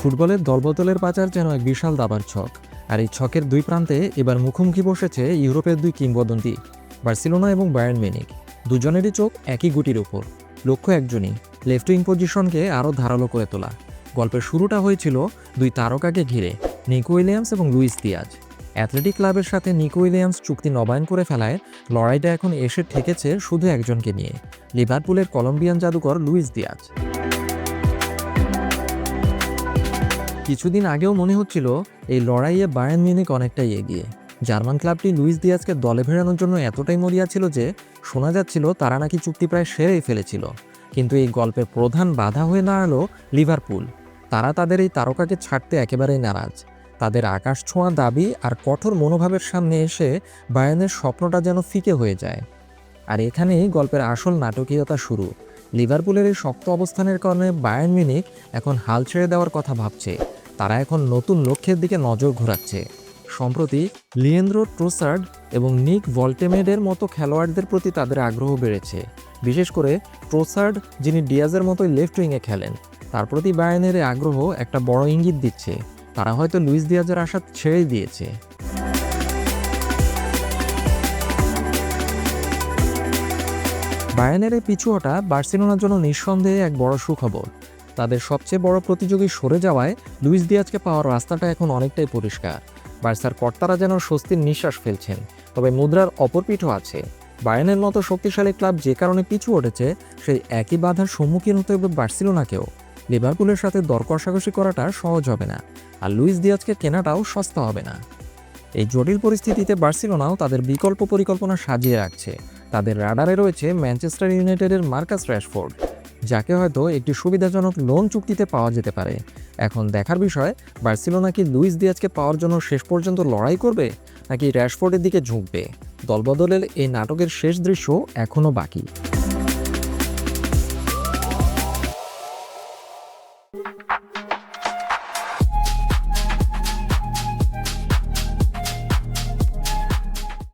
ফুটবলের দলবদলের বাজার যেন এক বিশাল দাবার ছক। আর এই ছকের দুই প্রান্তে এবার মুখোমুখি বসেছে ইউরোপের দুই কিংবদন্তি, বার্সেলোনা এবং বায়ার্ন মেনিক দুজনেরই চোখ একই গুটির ওপর। লক্ষ্য একজনই লেফট উইং পজিশনকে আরও ধারালো করে তোলা। গল্পের শুরুটা হয়েছিল দুই তারকাকে ঘিরে, নিকো উইলিয়ামস এবং লুইস দিয়াজ। অ্যাথলেটিক ক্লাবের সাথে নিকো উইলিয়ামস চুক্তি নবায়ন করে ফেলায়, লড়াইটা এখন এসে ঠেকেছে শুধু একজনকে নিয়ে, লিভারপুলের কলম্বিয়ান জাদুকর লুইস দিয়াজ। কিছুদিন আগেও মনে হচ্ছিল এই লড়াইয়ে বায়ার্ন মিউনিক অনেকটাই এগিয়ে। জার্মান ক্লাবটি লুইস দিয়াজকে দলে ফেরানোর জন্য এতটাই মরিয়া ছিল যে, শোনা যাচ্ছিল তারা নাকি চুক্তি প্রায় সেরেই ফেলেছিল। কিন্তু এই গল্পের প্রধান বাধা হয়ে দাঁড়াল লিভারপুল। তারা তাদের এই তারকাকে ছাড়তে একেবারেই নারাজ। তাদের আকাশ ছোঁয়া দাবি আর কঠোর মনোভাবের সামনে এসে বায়ার্নের স্বপ্নটা যেন ফিকে হয়ে যায়। আর এখানেই গল্পের আসল নাটকীয়তা শুরু। লিভারপুলের এই শক্ত অবস্থানের কারণে বায়ার্ন মিউনিক এখন হাল ছেড়ে দেওয়ার কথা ভাবছে। তারা এখন নতুন লক্ষ্যের দিকে নজর ঘোরাচ্ছে। সম্প্রতি, লিয়েন্দ্রো ট্রোসার্ড এবং নিক ভল্টেমেডের মতো খেলোয়াড়দের প্রতি তাদের আগ্রহ বেড়েছে। বিশেষ করে, ট্রোসার্ড, যিনি ডিয়াজের মতোই লেফট উইংয়ে খেলেন, তার প্রতি বায়ার্নের এই আগ্রহ একটা বড় ইঙ্গিত দিচ্ছে। তারা হয়তো লুইস দিয়াজের আশা ছেড়েই দিয়েছে। বায়ানের এই পিছুয়াটা বার্সেলোনার জন্য নিঃসন্দেহে এক বড় সুখবর। তাদের সবচেয়ে বড় প্রতিযোগী সরে যাওয়ায় লুইস দিয়াজকে পাওয়ার রাস্তাটা এখন অনেকটাই পরিষ্কার। বার্সার কর্তারা যেন স্বস্তির নিঃশ্বাস ফেলছেন, তবে মুদ্রার অপর পিঠও আছে। বায়ানের মতো শক্তিশালী ক্লাব যে কারণে পিছু উঠেছে সেই একই বাধার সম্মুখীন হতে হবে বার্সেলোনাকেও। লিভারপুলের সাথে দর কষাকষি করাটা সহজ হবে না, আর লুইস দিয়াজকে কেনাটাও সস্তা হবে না। এই জটিল পরিস্থিতিতে বার্সিলোনাও তাদের বিকল্প পরিকল্পনা সাজিয়ে রাখছে। তাদের রাডারে রয়েছে ম্যানচেস্টার ইউনাইটেডের মার্কাস র্যাশফোর্ড। যাকে হয়তো একটি সুবিধাজনক লোন চুক্তিতে পাওয়া যেতে পারে। এখন দেখার বিষয়, বার্সিলোনা কি লুইস দিয়াজকে পাওয়ার জন্য শেষ পর্যন্ত লড়াই করবে, নাকি র্যাশফোর্ডের দিকে ঝুঁকবে? দলবদলের এই নাটকের শেষ দৃশ্য এখনও বাকি।